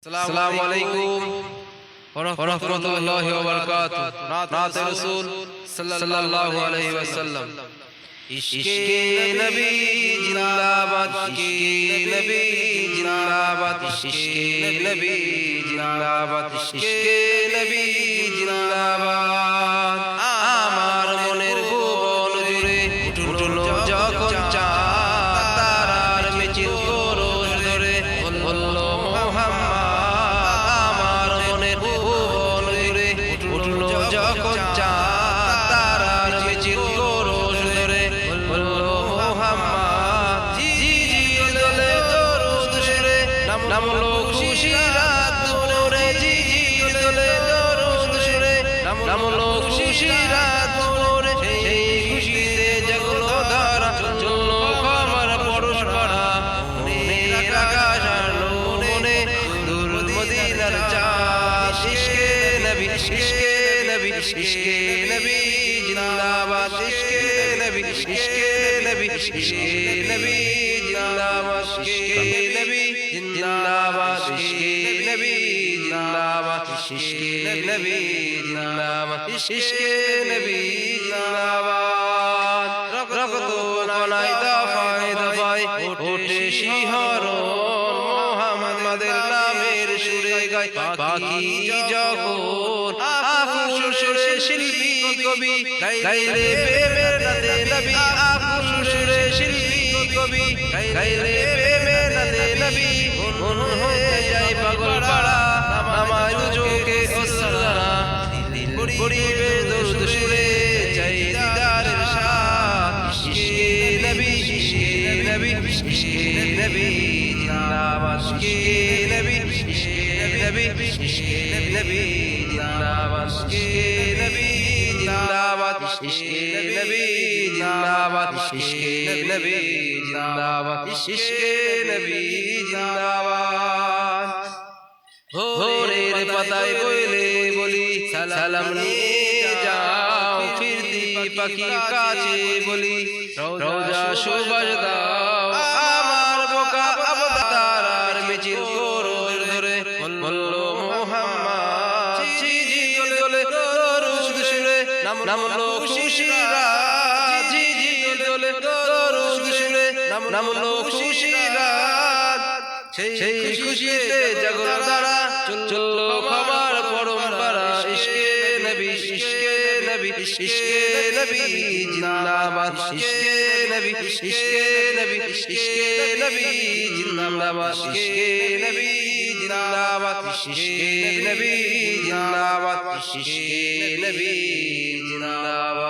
السلام عليكم ورحمة الله وبركاته نعت رسول صلى الله عليه وسلم ইশকে নবী জিন্দাবাদ ইশকে নবী জিন্দাবাদ ইশকে নবী জিন্দাবাদ ইশকে নবী জিন্দাবাদ আমার মনের ভুবন জুড়ে উঠলো যখন চাঁদ নামলো খুশি রাত সেই খুশিতে জাগলো ধারা চলল খবর পরশ করা। মনের আকাশ আলো মনে দূর মদিনার চাঁদ। ইশকে নবী ইশকে নবী ইশকে নবী জিন্দাবাদ। ইশকে নবী ইশকে নবী ইশকে নবী। সুরে গায় পাখি যখন আকুল সুরে শিল্পী কবি, গাইলে প্রেমের নাতে নবী। আকুল সুরে শিল্পী কবি, গাইলে প্রেমের নাতে নবী। হয়ে যায় পাগল পাড়া। নবী জিন্দাবাদ ইশকে নবী ইশকে নবী ইশকে নবী জিন্দাবাদ ইশকে নবী জিন্দাবাদ ইশকে নবী জিন্দাবাদ ইশকে নবী জিন্দাবাদ ইশকে নবী জিন্দাবাদ। ভোরের পাতায় বইলে বলি, সালাম নিয়ে যাও, ফিরতি পাখি কাছে বলি, রোজা সুবাস সুরে নামলো খুশিরা জি জি দোলে দরুদ সুরে নামলো খুশিরা সেই খুশিতে জগল দ্বারা চলল খবর পরম্পরা ইশকে নবী ইশকে নবী ইশকে নবী জিন্দাবাদ ইশকে নবী ইশকে নবী ইশকে নবী জিন্দাবাদ ইশকে নবী জিন্দাবাদ ইশকে নবী জিন্দাবাদ ইশকে নবী। জিন্দাবাদ